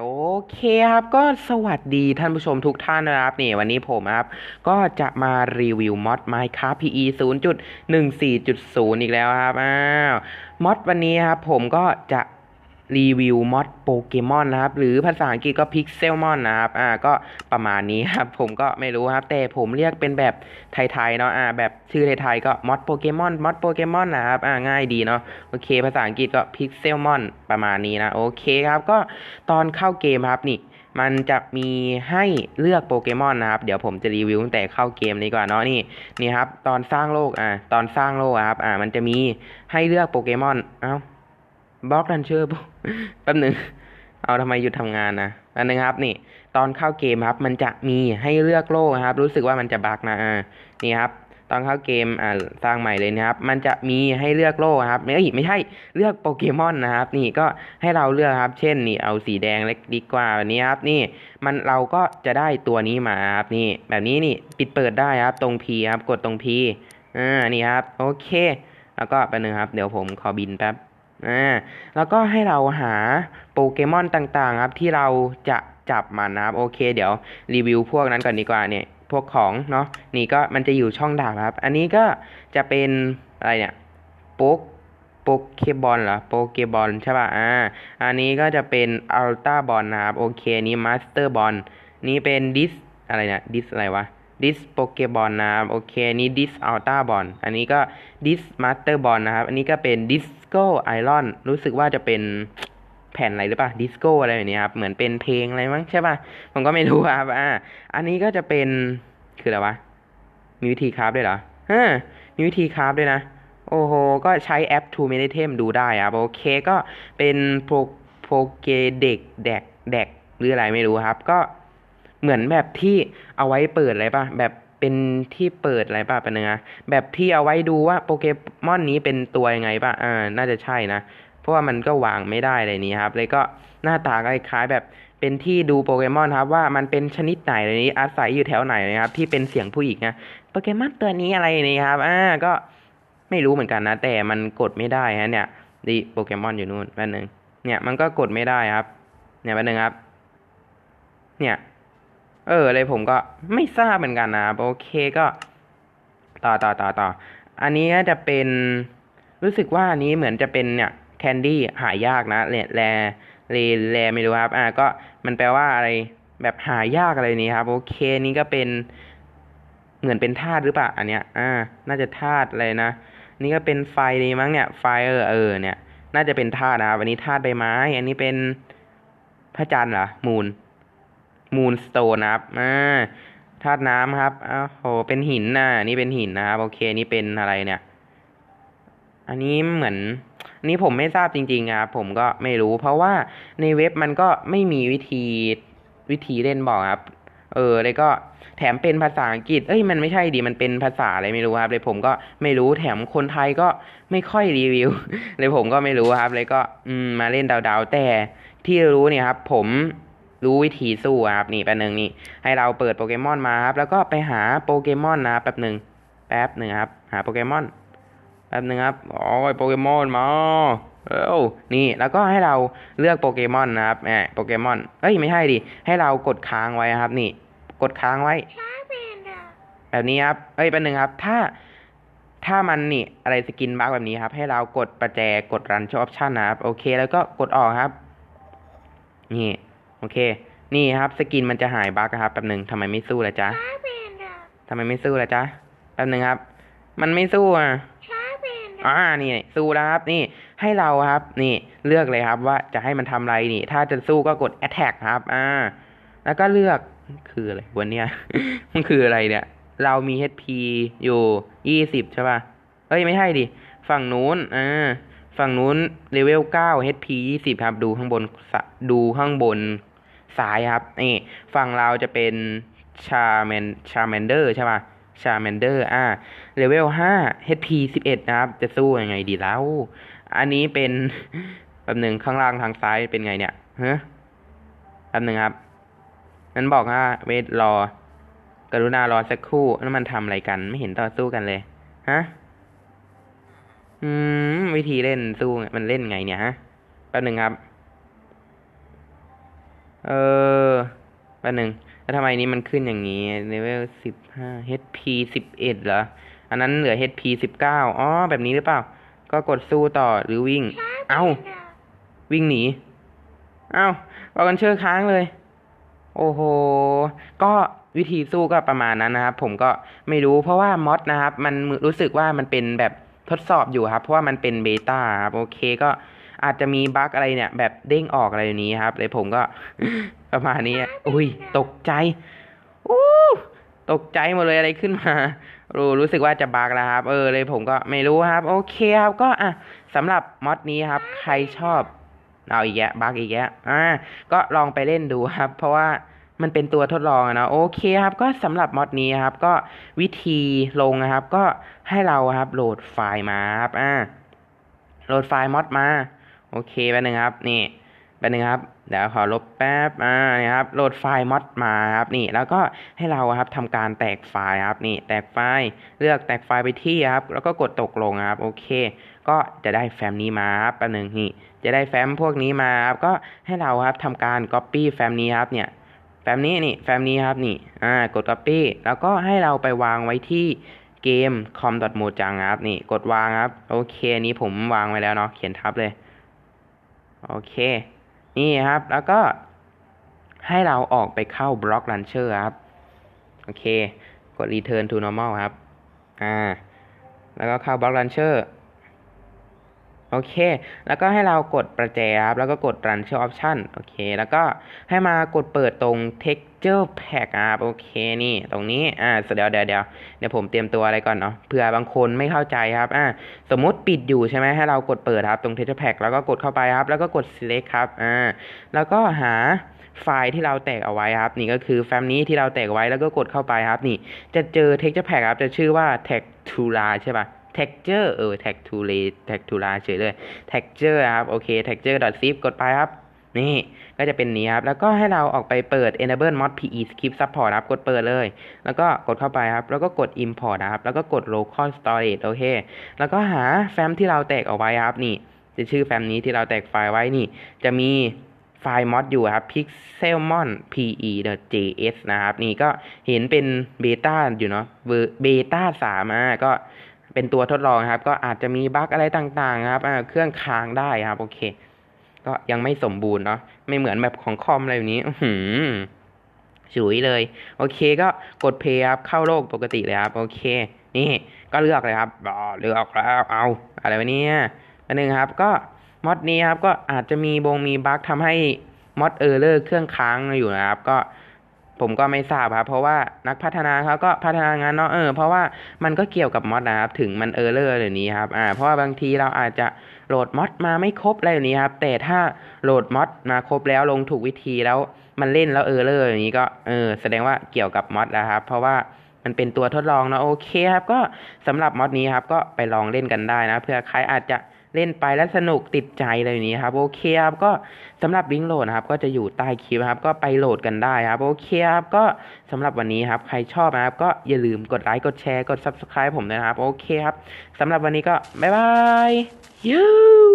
โอเคครับก็สวัสดีท่านผู้ชมทุกท่านนะครับนี่วันนี้ผมครับ ก็จะมารีวิวมอด Minecraft PE 0.14.0 อีกแล้วครับอ้าวมอดวันนี้ครับผมก็จะ รีวิวมอดโปเกมอนนะครับ หรือภาษาอังกฤษก็พิกเซลมอนนะครับ อ่า ก็ประมาณนี้ครับ ผมก็ไม่รู้ครับ แต่ผมเรียกเป็นแบบไทยๆเนาะ อ่า แบบชื่อไทยๆก็มอดโปเกมอนมอดโปเกมอนนะครับ อ่า ง่ายดีเนาะ โอเค ภาษาอังกฤษก็พิกเซลมอนประมาณนี้นะ โอเคครับ ก็ตอนเข้าเกมครับนี่มันจะมีให้เลือกโปเกมอนนะครับ เดี๋ยวผมจะรีวิวตั้งแต่เข้าเกมเลยดีกว่าเนาะนี่นี่ครับ ตอนสร้างโลกอ่าตอนสร้างโลกครับ อ่า มันจะมีให้เลือกโปเกมอน เอ้า บล็อกดันเชอร์แป๊บหนึ่งเอาทำไมหยุดทำงานนะอันนึงครับ นี่ ตอนเข้าเกมครับ มันจะมีให้เลือกโลกนะครับ รู้สึกว่ามันจะบั๊กนะอ่านี่ครับ ตอนเข้าเกมอ่าสร้างใหม่เลยนะครับ มันจะมีให้เลือกโลกครับไม่ไม่ใช่เลือกโปเกมอนนะครับ นี่ก็ให้เราเลือกครับ เช่น นี่เอาสีแดงเล็กดีกว่าแบบนี้ครับ นี่ มันเราก็จะได้ตัวนี้มาครับนี่ แบบนี้นี่ปิดเปิดได้ครับ ตรง P ครับ กดตรง P อ่านี่ครับ โอเค แล้วก็แป๊บนึงครับ เดี๋ยวผมขอบินแป๊บ อ่าแล้วก็ให้เราหาโปเกมอนต่างๆครับที่เราจะจับมันนะครับ โอเค เดี๋ยวรีวิวพวกนั้นก่อนดีกว่าเนี่ยพวกของเนาะนี่ก็มันจะอยู่ช่องดาบครับ อันนี้ก็จะเป็นอะไรเนี่ยโป๊กโปเกบอลเหรอโปเกบอลใช่ป่ะอ่าอันนี้ก็จะเป็นอัลต้าบอลนะครับ โอเคนี่มาสเตอร์บอลนี่เป็นดิสอะไรเนี่ยดิสอะไรวะดิสโปเกบอลนะครับ โอเคนี่ดิสอัลต้าบอลอันนี้ก็ดิสมาสเตอร์บอลนะครับ อันนี้ก็เป็นดิส โก้ไอรอนรู้สึกว่าจะเป็นแผ่นอะไรหรือเปล่าดิสโก้อะไรแบบนี้ครับ เหมือนเป็นเพลงอะไรมั้งใช่ป่ะ ผมก็ไม่รู้ครับ อ่า อันนี้ก็จะเป็นคืออะไรวะ มีวิธีคราฟด้วยเหรอฮะมีวิธีคราฟด้วยนะ โอ้โห ก็ใช้แอป Two Minute Item ดูได้ครับ โอเคก็เป็นโปรโปรเกเด็กแดกแดกหรืออะไรไม่รู้ครับ ก็เหมือนแบบที่เอาไว้เปิดอะไรป่ะ แบบ เป็นที่เปิดอะไรป่ะเป็นเนื้อแบบที่เอาไว้ดูว่าโปเกมอนนี้เป็นตัวยังไงป่ะอ่าน่าจะใช่นะ เพราะว่ามันก็วางไม่ได้เลยนี้ครับ เลยก็หน้าตาคล้ายแบบเป็นที่ดูโปเกมอนครับว่ามันเป็นชนิดไหนเลยนี้ อาศัยอยู่แถวไหนนะครับ ที่เป็นเสียงผู้หญิงนะโปเกมอนตัวนี้อะไรนี่ครับอ่าก็ไม่รู้เหมือนกันนะ แต่มันกดไม่ได้ฮะเนี่ยดิโปเกมอนอยู่นู่นแป๊บนึงเนี่ยมันก็กดไม่ได้ครับ เนี่ยแป๊บนึงครับ เนี่ย เอออะไรผมก็ไม่ทราบเหมือนกันนะโอเคก็ ต่อต่อต่อต่ออันนี้จะเป็นรู้สึกว่าอันนี้เหมือนจะเป็นเนี่ยแคนดี้หายากนะแลแลเลแลไม่รู้ครับอ่าก็มันแปลว่าอะไรแบบหายากอะไรนี้ครับ โอเคนี่ก็เป็นเหมือนเป็นธาตุหรือเปล่าอันเนี้ย อ่า น่าจะธาตุอะไรนะนี่ก็เป็นไฟนี่มั้งเนี่ยไฟเออเออเนี่ย น่าจะเป็นธาตุนะครับอันนี้ธาตุใบไม้ อันนี้เป็นพระจันทร์เหรอมูน มูนสโตนนะครับอ่าธาตุน้ำครับอ้าวโหเป็นหินนะนี่เป็นหินนะครับโอเคนี่เป็นอะไรเนี่ย อันนี้เหมือนอันนี้ผมไม่ทราบจริงๆครับผมก็ไม่รู้ เพราะว่าในเว็บมันก็ไม่มีวิธีวิธีเล่นบอกครับ เออแล้วก็แถมเป็นภาษาอังกฤษ เอ้ยมันไม่ใช่ดิมันเป็นภาษาอะไรไม่รู้ครับเลยผมก็ไม่รู้แถมคนไทยก็ไม่ค่อยรีวิวเลยผมก็ไม่รู้ครับเลยก็ อืมมาเล่นเดาๆแต่ที่รู้เนี่ยครับ ผม รู้วิธีสู้ครับนี่แป๊บหนึ่งนี่ให้เราเปิดโปเกมอนมาครับแล้วก็ไปหาโปเกมอนนะแป๊บหนึ่งแป๊บหนึ่งครับ หาโปเกมอนแป๊บหนึ่งครับโอ้ยโปเกมอนมาเอ้านี่แล้วก็ให้เราเลือกโปเกมอนนะครับแหมโปเกมอนเอ้ยไม่ใช่ดิให้เรากดค้างไว้ครับ นี่ กดค้างไว้แบบนี้ครับเอ้ยแป๊บหนึ่งครับ ถ้าถ้ามันนี่อะไรสกินบั๊กแบบนี้ครับ ให้เรากดประแจกดรันชออปชั่นนะครับ โอเค แล้วก็กดออกครับ นี่ โอเค นี่ครับสกินมันจะหายบั๊กนะครับแป๊บหนึงทำไมไม่สู้ล่ะจ๊ะทำไมไม่สู้ล่ะจ๊ะแป๊บหนึงครับ มันไม่สู้อะอ่านี่สู้แล้วครับ นี่ให้เราครับ นี่เลือกเลยครับว่าจะให้มันทำอะไรนี่ ถ้าจะสู้ก็กด attack ครับ อ่า แล้วก็เลือกคืออะไรวันเนี้ยมันคืออะไรเนี่ย เรามี HP อยู่ยี่สิบใช่ป่ะเฮ้ยไม่ใช่ดิ ฝั่งนู้นอ่าฝั่งนู้นเลเวลเก้า HP ยี่สิบครับ ดูข้างบนสะดูข้างบน ซ้ายครับนี่ฝั่งเราจะเป็นชาแมนชาแมนเดอร์ใช่ป่ะชาแมนเดอร์อ่าเลเวลห้า HP สิบเอ็ดนะครับ จะสู้ยังไงดีแล้ว อันนี้เป็นแป๊บหนึ่งข้างล่างทางซ้ายเป็นไงเนี่ยฮะแป๊บหนึ่งครับนั้นบอกว่าเวทรอ กรุณารอสักครู่นั่นมันทำอะไรกัน ไม่เห็นต่อสู้กันเลยฮะอืมวิธีเล่นสู้มันเล่นไงเนี่ยฮะแป๊บหนึ่งครับ เออแป๊บหนึ่งแล้วทำไมนี้มันขึ้นอย่างนี้เลเวลสิบห้า HP สิบเอ็ดเหรอ อันนั้นเหลือ HP สิบเก้าอ๋อ แบบนี้หรือเปล่า ก็กดสู้ต่อหรือวิ่ง เอ้า วิ่งหนี เอ้าเอากันเชื่อค้างเลย โอ้โห ก็วิธีสู้ก็ประมาณนั้นนะครับ ผมก็ไม่รู้เพราะว่ามอดนะครับ มันรู้สึกว่ามันเป็นแบบทดสอบอยู่ครับ เพราะว่ามันเป็นเบต้าครับ โอเคก็ อาจจะมีบั๊กอะไรเนี่ย แบบเด้งออกอะไรอย่างนี้ครับเลยผมก็ประมาณนี้อุ้ย ตกใจอู้ตกใจหมดเลยอะไรขึ้นมา รู้รู้สึกว่าจะบั๊กแล้วครับ เออเลยผมก็ไม่รู้ครับ โอเคครับก็อะสำหรับมอดนี้ครับ ใครชอบเอาอีกแยะบั๊กอีกแยะอ่าก็ลองไปเล่นดูครับ เพราะว่ามันเป็นตัวทดลองนะโอเคครับ ก็สำหรับมอดนี้ครับ ก็วิธีลงนะครับ ก็ให้เราครับ โหลดไฟล์มาครับอ่าโหลดไฟล์มอดมา โอเคแป๊บนึงครับ นี่แป๊บนึงครับ เดี๋ยวขอลบแป๊บ อ่านี่ครับ โหลดไฟล์มอดมาครับ นี่ แล้วก็ให้เราครับทำการแตกไฟล์ครับ นี่ แตกไฟล์ เลือกแตกไฟล์ไปที่ครับ แล้วก็กดตกลงครับ โอเค ก็จะได้แฟ้มนี้มาครับแป๊บนึงนี่ จะได้แฟ้มพวกนี้มาครับ ก็ให้เราครับทำการ copy แฟ้มนี้ครับ เนี่ย แฟ้มนี้นี่ แฟ้มนี้ครับ นี่ อ่า กด copy แล้วก็ให้เราไปวางไว้ที่เกม com.mojang ครับ นี่ กดวางครับ โอเคนนี้ผมวางไว้แล้วเนาะ เขียนทับเลย โอเค นี่ครับ แล้วก็ให้เราออกไปเข้า Block Launcher ครับ โอเค กด Return to Normal ครับ อ่า แล้วก็เข้า Block Launcher โอเค แล้วก็ให้เรากดประแจครับ แล้วก็กด Launcher Option โอเค แล้วก็ให้มากดเปิดตรง Texture Pack ครับ โอเค นี่ ตรงนี้ อ่า เดี๋ยวเดี๋ยวเดี๋ยวเดี๋ยวผมเตรียมตัวอะไรก่อนเนาะ เผื่อบางคนไม่เข้าใจครับ อ่า สมมุติปิดอยู่ใช่ไหม ให้เรากดเปิดครับ ตรง Texture Pack แล้วก็กดเข้าไปครับ แล้วก็กด Select ครับ อ่า แล้วก็หาไฟล์ที่เราแตกเอาไว้ครับ นี่ก็คือแฟ้มนี้ที่เราแตกไว้แล้วก็กดเข้าไปครับ นี่ จะเจอ Texture Pack ครับ จะชื่อว่า Textura ใช่ปะ texture เออ texture textura เฉยเลย texture ครับ โอเค texture.zip กดไปครับ นี่ก็จะเป็นนี้ครับ แล้วก็ให้เราออกไปเปิด enable mod pe script support ครับ กดเปิดเลย แล้วก็กดเข้าไปครับ แล้วก็กด import นะครับ แล้วก็กด local storage โอเค แล้วก็หาแฟ้มที่เราแตกเอาไว้ครับ นี่จะชื่อแฟ้มนี้ที่เราแตกไฟล์ไว้นี่ จะมีไฟล์มอดอยู่ครับ pixelmon pe.js นะครับ นี่ก็เห็นเป็นเบต้าอยู่เนาะเบต้าสามอะก็ เป็นตัวทดลองครับ ก็อาจจะมีบั๊กอะไรต่างๆ ครับเครื่องค้างได้ครับ โอเค ก็ยังไม่สมบูรณ์เนาะไม่เหมือนแบบของคอมอะไรแบบนี้หือฉุยเลย โอเคก็กดเพย์ครับเข้าโลกปกติเลยครับ โอเค นี่ก็เลือกเลยครับอ๋อเลือกแล้วเอา อะไรวะเนี่ยอันหนึ่งครับ ก็มอดนี้ครับ ก็อาจจะมีบงมีบั๊กทำให้มอดเออร์เลอร์เครื่องค้างอยู่นะครับ ก็ ผมก็ไม่ทราบครับเพราะว่านักพัฒนาเขาก็พัฒนางานเนาะเออเพราะว่ามันก็เกี่ยวกับมอดนะครับถึงมันเออร์เลอร์แบบนี้ครับอ่าเพราะว่าบางทีเราอาจจะโหลดมอดมาไม่ครบอะไรแบบนี้ครับแต่ถ้าโหลดมอดมาครบแล้วลงถูกวิธีแล้วมันเล่นแล้วเออร์เลอร์อย่างนี้ก็เออแสดงว่าเกี่ยวกับมอดแล้วครับเพราะว่ามันเป็นตัวทดลองเนาะโอเคครับ ก็สำหรับมอดนี้ครับก็ไปลองเล่นกันได้นะเพื่อใครอาจจะ เล่นไปแล้วสนุกติดใจอะไรอย่างนี้ครับโอเคครับก็สำหรับลิงก์โหลดนะครับ ก็จะอยู่ใต้คลิปครับ ก็ไปโหลดกันได้ครับโอเคครับก็สำหรับวันนี้ครับใครชอบนะครับ ก็อย่าลืมกดไลค์กดแชร์กด subscribe ผมด้วยนะครับ โอเคครับสำหรับวันนี้ก็บ๊ายบายยู